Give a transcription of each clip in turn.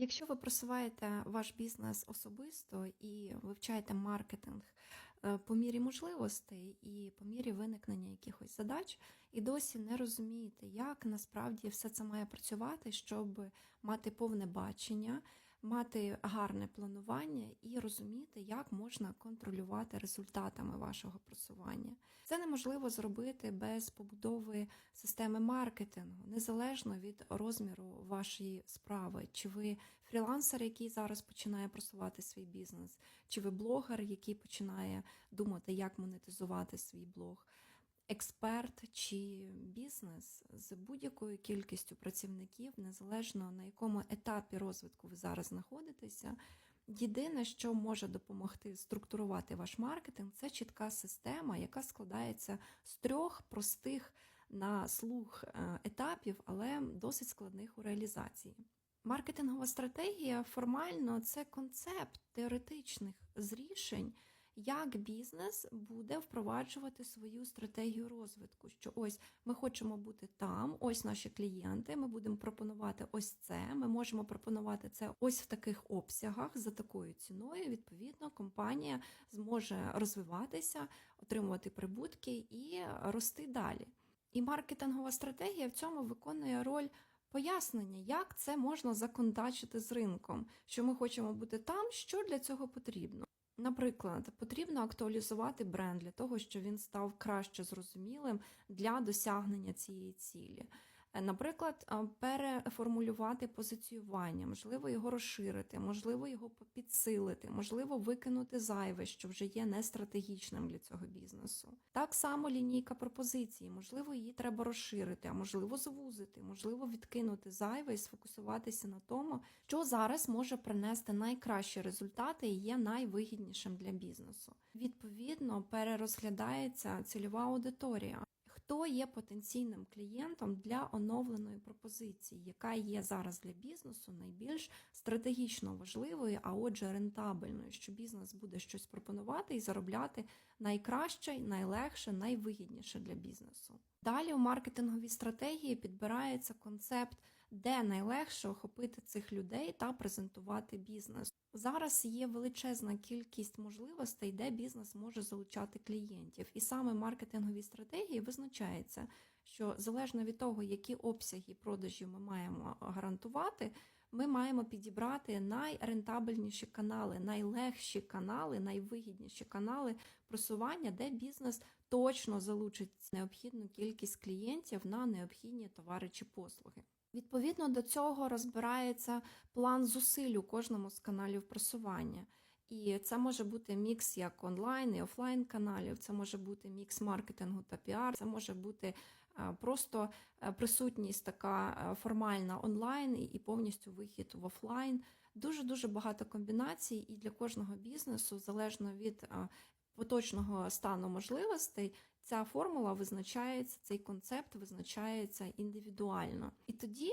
Якщо ви просуваєте ваш бізнес особисто і вивчаєте маркетинг е, по мірі можливостей і по мірі виникнення якихось задач, і досі не розумієте, як насправді все це має працювати, щоб мати повне бачення, мати гарне планування і розуміти, як можна контролювати результатами вашого просування. Це неможливо зробити без побудови системи маркетингу, незалежно від розміру вашої справи. Чи ви фрілансер, який зараз починає просувати свій бізнес, чи ви блогер, який починає думати, як монетизувати свій блог. Експерт чи бізнес з будь-якою кількістю працівників, незалежно на якому етапі розвитку ви зараз знаходитеся, єдине, що може допомогти структурувати ваш маркетинг, це чітка система, яка складається з трьох простих на слух е, етапів, але досить складних у реалізації. Маркетингова стратегія формально це концепт теоретичних зрішень, як бізнес буде впроваджувати свою стратегію розвитку. Що ось ми хочемо бути там, ось наші клієнти. Ми будемо пропонувати ось це. Ми можемо пропонувати це ось в таких обсягах за такою ціною. Відповідно, компанія зможе розвиватися, отримувати прибутки і рости далі. І маркетингова стратегія в цьому виконує роль пояснення, як це можна законодачити з ринком, що ми хочемо бути там, що для цього потрібно. Наприклад, потрібно актуалізувати бренд для того, щоб він став краще зрозумілим для досягнення цієї цілі. Е, Наприклад, е, переформулювати позиціювання, можливо, його розширити, можливо, його підсилити, можливо, викинути зайве, що вже є нестратегічним для цього бізнесу. Так само лінійка пропозиції, можливо, її треба розширити, а можливо, звузити, можливо, відкинути зайве і сфокусуватися на тому, що зараз може принести найкращі результати і є найвигіднішим для бізнесу. Відповідно, перерозглядається цільова аудиторія. Хто є потенційним клієнтом для оновленої пропозиції, яка є зараз для бізнесу найбільш стратегічно важливою, а отже, рентабельною, що бізнес буде щось пропонувати і заробляти найкраще, найлегше, найвигідніше для бізнесу. Далі у маркетинговій стратегії підбирається концепт, де найлегше охопити цих людей та презентувати бізнес. Зараз є величезна кількість можливостей, де бізнес може залучати клієнтів, і саме маркетингові стратегії визначається, що залежно від того, які обсяги продажів ми маємо гарантувати, ми маємо підібрати найрентабельніші канали, найлегші канали, найвигідніші канали просування, де бізнес точно залучить необхідну кількість клієнтів на необхідні товари чи послуги. Відповідно до цього розбирається план зусиль у кожному з каналів просування. І це може бути мікс як онлайн і офлайн каналів, це може бути мікс маркетингу та піар, це може бути е, просто е, присутність така е, формальна онлайн і повністю вихід в офлайн. Дуже дуже багато комбінацій, і для кожного бізнесу, залежно від поточного стану можливостей, ця формула визначається, цей концепт визначається індивідуально. І тоді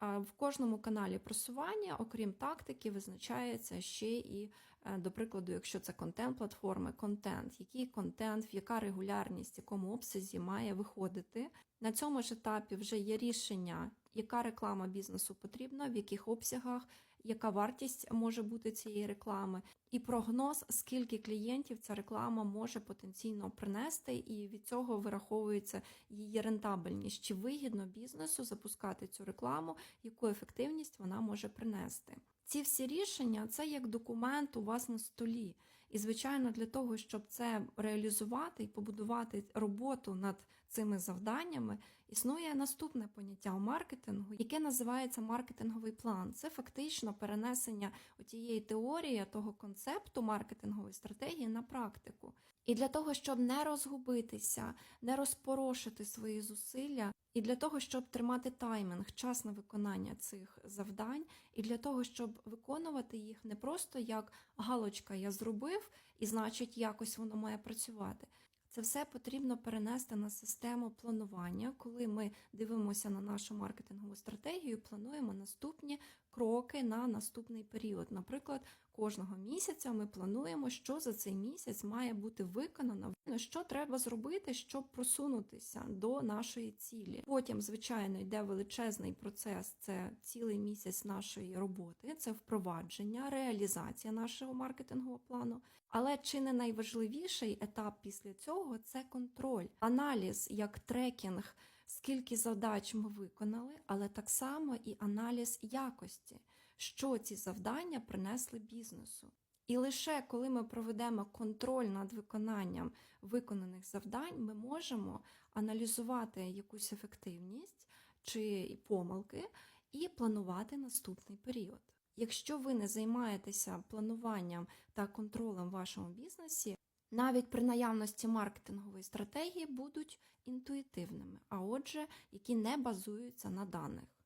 в кожному каналі просування, окрім тактики, визначається ще і, е, до прикладу, якщо це контент-платформи, контент, який контент, в яка регулярність, в якому обсязі має виходити. На цьому ж етапі вже є рішення, яка реклама бізнесу потрібна, в яких обсягах, яка вартість може бути цієї реклами, і прогноз, скільки клієнтів ця реклама може потенційно принести, і від цього вираховується її рентабельність, чи вигідно бізнесу запускати цю рекламу, яку ефективність вона може принести. Ці всі рішення це як документ у вас на столі. І, звичайно, для того, щоб це реалізувати і побудувати роботу над цими завданнями, існує наступне поняття у маркетингу, яке називається маркетинговий план. Це фактично перенесення тієї теорії, того концепту маркетингової стратегії на практику. І для того, щоб не розгубитися, не розпорошити свої зусилля, і для того, щоб тримати таймінг, час на виконання цих завдань, і для того, щоб виконувати їх не просто як галочка я зробив, і значить, якось воно має працювати. Це все потрібно перенести на систему планування, коли ми дивимося на нашу маркетингову стратегію, плануємо наступні кроки на наступний період. Наприклад, кожного місяця ми плануємо, що за цей місяць має бути виконано, що треба зробити, щоб просунутися до нашої цілі. Потім, звичайно, йде величезний процес. Це цілий місяць нашої роботи, це впровадження, реалізація нашого маркетингового плану. Але чи не найважливіший етап після цього це контроль, аналіз як трекінг, скільки завдач ми виконали, але так само і аналіз якості, що ці завдання принесли бізнесу. І лише коли ми проведемо контроль над виконанням виконаних завдань, ми можемо аналізувати якусь ефективність чи помилки і планувати наступний період. Якщо ви не займаєтеся плануванням та контролем в вашому бізнесі, навіть при наявності маркетингової стратегії будуть інтуїтивними, а отже, які не базуються на даних.